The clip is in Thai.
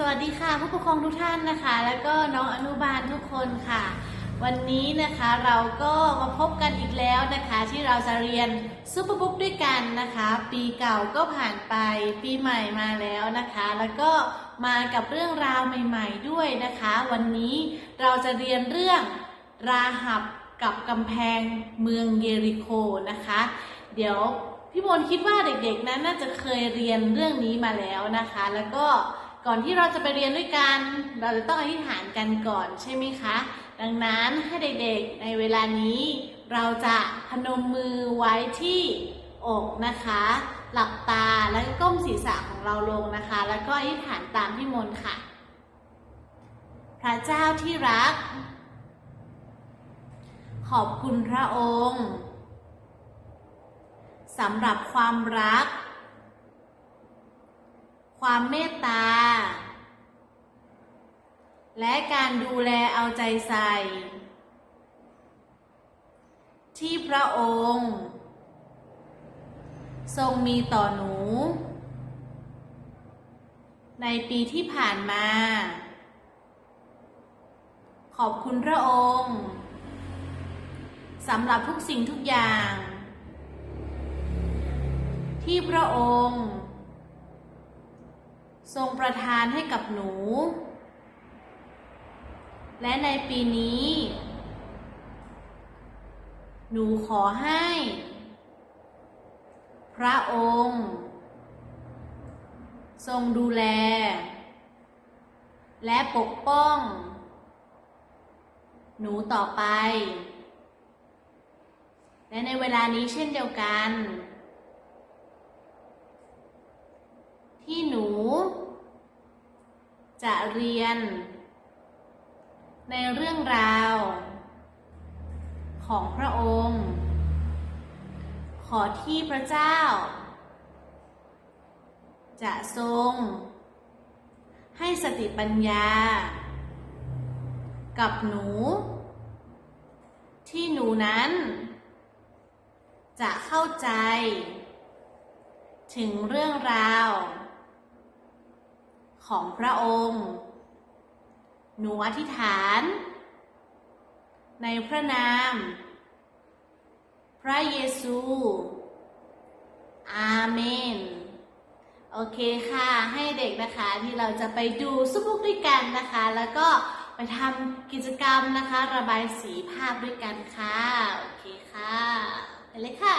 สวัสดีค่ะผู้ปกครองทุกท่านนะคะ แล้วก็น้องอนุบาลทุกคนค่ะ วันนี้นะคะเราก็มาพบกันอีกแล้วนะคะ ที่เราจะเรียนซูเปอร์บุ๊กด้วยกันนะคะ ปีเก่าก็ผ่านไปปีใหม่มาแล้วนะคะ แล้วก็มากับเรื่องราวใหม่ ๆ ด้วยนะคะ วันนี้เราจะเรียนเรื่องราหับกับกำแพงเมืองเยริโคนะคะ เดี๋ยวพี่มนคิดว่าเด็กๆนั้นน่าจะเคยเรียนเรื่องนี้มาแล้วนะคะ แล้วก็ ก่อนที่เราจะไปเรียนด้วยกัน เราจะต้องอธิษฐานกันก่อนใช่ไหมคะ ดังนั้นให้เด็กๆในเวลานี้ เราจะพนมมือไว้ที่อกนะคะ หลับตาแล้วก็ก้มศีรษะของเราลงนะคะ แล้วก็อธิษฐานตามพี่มนค่ะ พระเจ้าที่รัก ขอบคุณพระองค์สำหรับความรัก ความเมตตา และการดูแลเอาใจใส่ ที่พระองค์ ทรงมีต่อหนู ในปีที่ผ่านมา ขอบคุณพระองค์สำหรับทุกสิ่งทุกอย่าง ที่พระองค์ ทรงประทานให้กับหนู และในปีนี้ หนูขอให้ พระองค์ ทรงดูแล และปกป้อง หนูต่อไป และในเวลานี้เช่นเดียวกัน ที่หนู จะเรียน ในเรื่องราว ของพระองค์ ขอที่พระเจ้า จะทรง ให้สติปัญญา กับหนู ที่หนูนั้น จะเข้าใจ ถึงเรื่องราว ของพระองค์ หนูอธิษฐาน ในพระนาม พระเยซู อาเมน โอเคค่ะ ให้เด็กนะคะที่เราจะไปดูซุปบุกด้วยกันนะคะ แล้วก็ไปทำกิจกรรมนะคะ ระบายสีภาพด้วยกันค่ะ โอเคค่ะ ไปเลยค่ะ